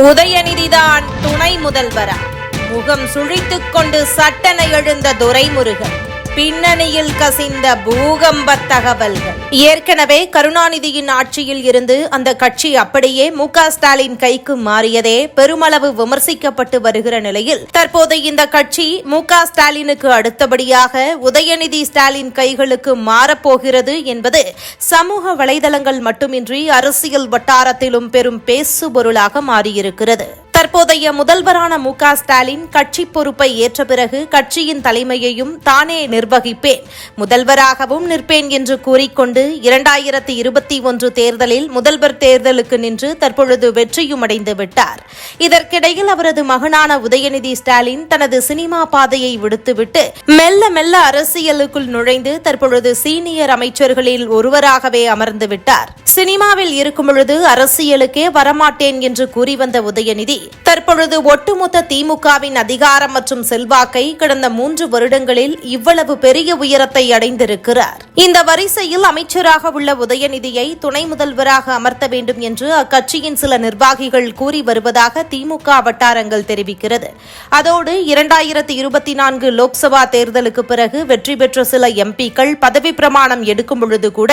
உதயநிதிதான் துணை முதல்வரா? முகம் சுழித்துக் கொண்டு சட்டனை எழுந்த துரைமுருகன். பின்னணியில் கசிந்த பூகம்ப தகவல்கள். ஏற்கனவே கருணாநிதியின் ஆட்சியில் இருந்து அந்த கட்சி அப்படியே மு ஸ்டாலின் கைக்கு மாறியதே பெருமளவு விமர்சிக்கப்பட்டு வருகிற நிலையில் தற்போது இந்த கட்சி மு ஸ்டாலினுக்கு அடுத்தபடியாக உதயநிதி ஸ்டாலின் கைகளுக்கு மாறப்போகிறது என்பது சமூக வலைதளங்கள் மட்டுமின்றி அரசியல் வட்டாரத்திலும் பெரும் பேசுபொருளாக மாறியிருக்கிறது. தற்போதைய முதல்வரான மு க ஸ்டாலின் கட்சி பொறுப்பை ஏற்ற பிறகு கட்சியின் தலைமையையும் தானே நிர்வகிப்பேன். முதல்வராகவும் நிற்பேன் என்று கூறிக்கொண்டு இரண்டாயிரத்தி இருபத்தி ஒன்று தேர்தலில் முதல்வர் தேர்தலுக்கு நின்று தற்பொழுது வெற்றியும் அடைந்து விட்டார். இதற்கிடையில் அவரது மகனான உதயநிதி ஸ்டாலின் தனது சினிமா பாதையை விடுத்துவிட்டு மெல்ல மெல்ல அரசியலுக்குள் நுழைந்து தற்பொழுது சீனியர் அமைச்சர்களில் ஒருவராகவே அமர்ந்து விட்டார். சினிமாவில் இருக்கும் பொழுது அரசியலுக்கே வரமாட்டேன் என்று கூறி வந்த உதயநிதி தற்பொழுது ஒட்டுமொத்த திமுகவின் அதிகாரம் மற்றும் செல்வாக்கை கடந்த மூன்று வருடங்களில் இவ்வளவு பெரிய உயரத்தை அடைந்திருக்கிறார். இந்த வரிசையில் அமைச்சராக உள்ள உதயநிதியை துணை முதல்வராக அமர்த்த வேண்டும் என்று அக்கட்சியின் சில நிர்வாகிகள் கூறி வருவதாக திமுக வட்டாரங்கள் தெரிவிக்கிறது. அதோடு இரண்டாயிரத்தி இருபத்தி நான்கு லோக்சபா தேர்தலுக்கு பிறகு வெற்றி பெற்ற சில எம்பிக்கள் பதவி பிரமாணம் எடுக்கும் பொழுது கூட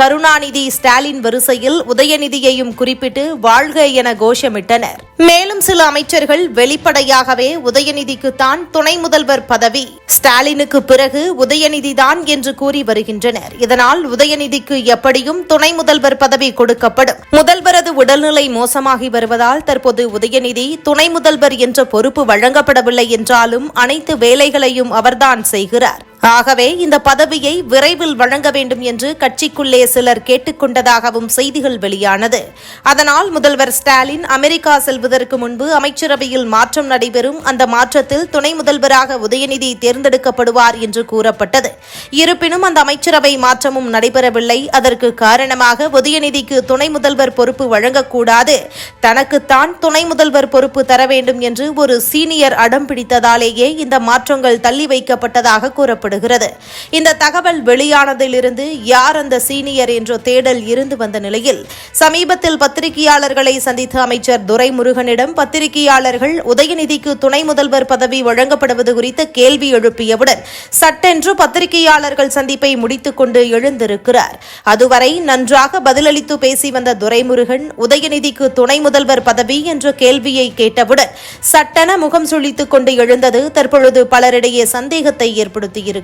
கருணாநிதி ஸ்டாலின் வரிசையில் உதயநிதியையும் குறிப்பிட்டு வாழ்க என கோஷமிட்டனர். மேலும் சில அமைச்சர்கள் வெளிப்படையாகவே உதயநிதிக்குத்தான் துணை முதல்வர் பதவி. ஸ்டாலினுக்கு பிறகு உதயநிதிதான் என்று கூறி வருகின்றனர். இதனால் உதயநிதிக்கு எப்படியும் துணை முதல்வர் பதவி கொடுக்கப்படும். முதல்வரது உடல்நிலை மோசமாகி வருவதால் தற்போது உதயநிதி துணை முதல்வர் என்ற பொறுப்பு வழங்கப்படவில்லை என்றாலும் அனைத்து வேலைகளையும் அவர்தான் செய்கிறார். ஆகவே இந்த பதவியை விரைவில் வழங்க வேண்டும் என்று கட்சிக்குள்ளே சிலர் கேட்டுக்கொண்டதாகவும் செய்திகள் வெளியானது. அதனால் முதல்வர் ஸ்டாலின் அமெரிக்கா செல்வதற்கு முன்பு அமைச்சரவையில் மாற்றம் நடைபெறும் அந்த மாற்றத்தில் துணை முதல்வராக உதயநிதி தேர்ந்தெடுக்கப்படுவார் என்று கூறப்பட்டது. இருப்பினும் அந்த அமைச்சரவை மாற்றமும் நடைபெறவில்லை. அதற்கு காரணமாக உதயநிதிக்கு துணை முதல்வர் பொறுப்பு வழங்கக்கூடாது. தனக்குத்தான் துணை முதல்வர் பொறுப்பு தர வேண்டும் என்று ஒரு சீனியர் அடம் பிடித்ததாலேயே இந்த மாற்றங்கள் தள்ளி வைக்கப்பட்டதாக கூறப்படுகிறது இந்த தகவல் வெளியானதிலிருந்து யார் அந்த சீனியர் என்ற தேடல் இருந்து வந்த நிலையில் சமீபத்தில் பத்திரிகையாளர்களை சந்தித்த அமைச்சர் துரைமுருகனிடம் பத்திரிகையாளர்கள் உதயநிதிக்கு துணை முதல்வர் பதவி வழங்கப்படுவது குறித்து கேள்வி எழுப்பியவுடன் சட்டென்று பத்திரிகையாளர்கள் சந்திப்பை முடித்துக் கொண்டு எழுந்திருக்கிறார். அதுவரை நன்றாக பதிலளித்து பேசி வந்த துரைமுருகன் உதயநிதிக்கு துணை முதல்வர் பதவி என்ற கேள்வியை கேட்டவுடன் சட்டென முகம் சுழித்துக் கொண்டு எழுந்தது தற்பொழுது பலரிடையே சந்தேகத்தை ஏற்படுத்தியிருக்கிறது.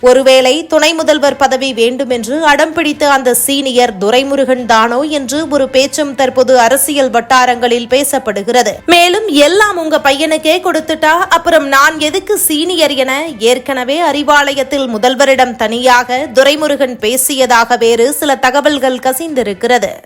ஒருவேளை துணை முதல்வர் பதவி வேண்டும் என்று அடம் பிடித்த அந்த சீனியர் துரைமுருகன் தானோ என்று ஒரு பேச்சும் தற்போது அரசியல் வட்டாரங்களில் பேசப்படுகிறது. மேலும் எல்லாம் உங்க பையனுக்கே கொடுத்துட்டா அப்புறம் நான் எதுக்கு சீனியர் என ஏற்கனவே அறிவாலயத்தில் முதல்வரிடம் தனியாக துரைமுருகன் பேசியதாக வேறு சில தகவல்கள் கசிந்திருக்கிறது.